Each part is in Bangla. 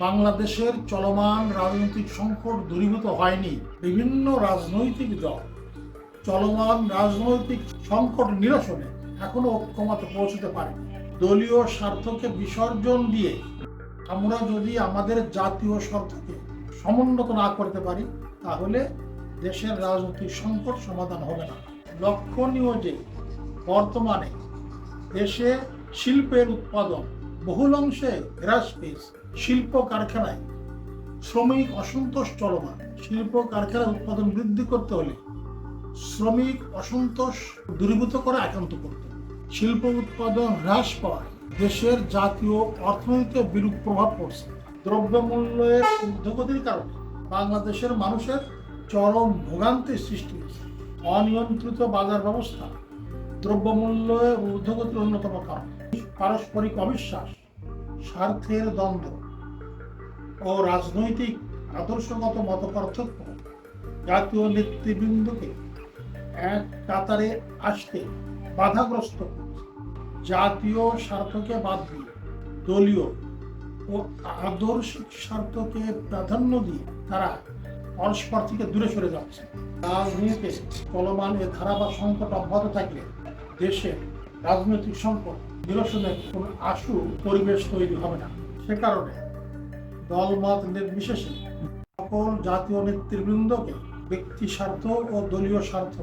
বাংলাদেশের চলমান রাজনৈতিক সংকট দূরীভূত হয়নি। বিভিন্ন রাজনৈতিক দল চলমান রাজনৈতিক সংকট নিরসনে এখনও ঐক্যমতে পৌঁছতে পারে দলীয় স্বার্থকে বিসর্জন দিয়ে আমরা যদি আমাদের জাতীয় স্বার্থকে সমুন্নত না করতে পারি, তাহলে দেশের রাজনৈতিক সংকট সমাধান হবে না। লক্ষণীয় যে বর্তমানে দেশে শিল্পের উৎপাদন বহুল অংশে হ্রাস পেয়েছে শিল্প কারখানায় শ্রমিক অসন্তোষ চলমান। শিল্প কারখানার উৎপাদন বৃদ্ধি করতে হলে শ্রমিক অসন্তোষ দূরীভূত করে একান্ত করতে শিল্প উৎপাদন হ্রাস পাওয়ায় দেশের জাতীয় অর্থনীতিতে বিরূপ প্রভাব পড়ছে। দ্রব্যমূল্যের ঊর্ধ্বগতির কারণে বাংলাদেশের মানুষের চরম ভোগান্তির সৃষ্টি হয়েছে। অনিয়ন্ত্রিত বাজার ব্যবস্থা দ্রব্যমূল্যের ঊর্ধ্বগতির অন্যতম কারণ পারস্পরিক অবিশ্বাস, স্বার্থের দ্বন্দ্ব ও রাজনৈতিক আদর্শগত মতপার্থক্য জাতীয় নেতৃবৃন্দকে এক কাতারে আসতে বাধাগ্রস্ত জাতীয় স্বার্থকে বাদ দিয়ে, দলীয় ও আদর্শিক স্বার্থকে প্রাধান্য দিয়ে তারা পরস্পর থেকে দূরে সরে যাচ্ছে। রাজনীতিতে চলমান এ ধারা বা সংকট অব্যাহত থাকলে দেশে রাজনৈতিক সংকট নিরসনের কোনো আশু পরিবেশ তৈরি হবে না। সে কারণে দলমত নির্বিশেষে সকল জাতীয় নেতৃবৃন্দকে ব্যক্তি স্বার্থ ও দলীয় স্বার্থ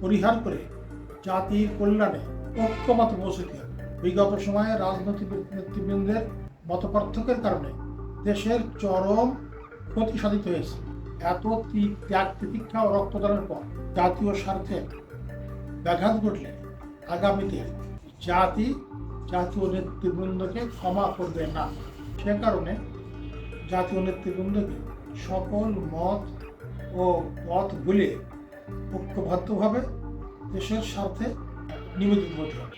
পরিহার করে জাতির কল্যাণে ঐক্যমত পৌঁছতে হবে। বিগত সময়ে রাজনৈতিক নেতৃবৃন্দের মতপার্থক্যের কারণে দেশের চরম ক্ষতি সাধিত হয়েছে। এত ত্যাগ তিতিক্ষা ও রক্তদানের পর জাতীয় স্বার্থে ব্যাঘাত ঘটলে আগামীতে জাতি জাতীয় নেতৃবৃন্দকে ক্ষমা করবে না। সে কারণে জাতীয় নেতৃবৃন্দকে সকল মত ও পথ ভুলে ঐক্যবদ্ধভাবে দেশের স্বার্থে নিবেদিত হতে হবে।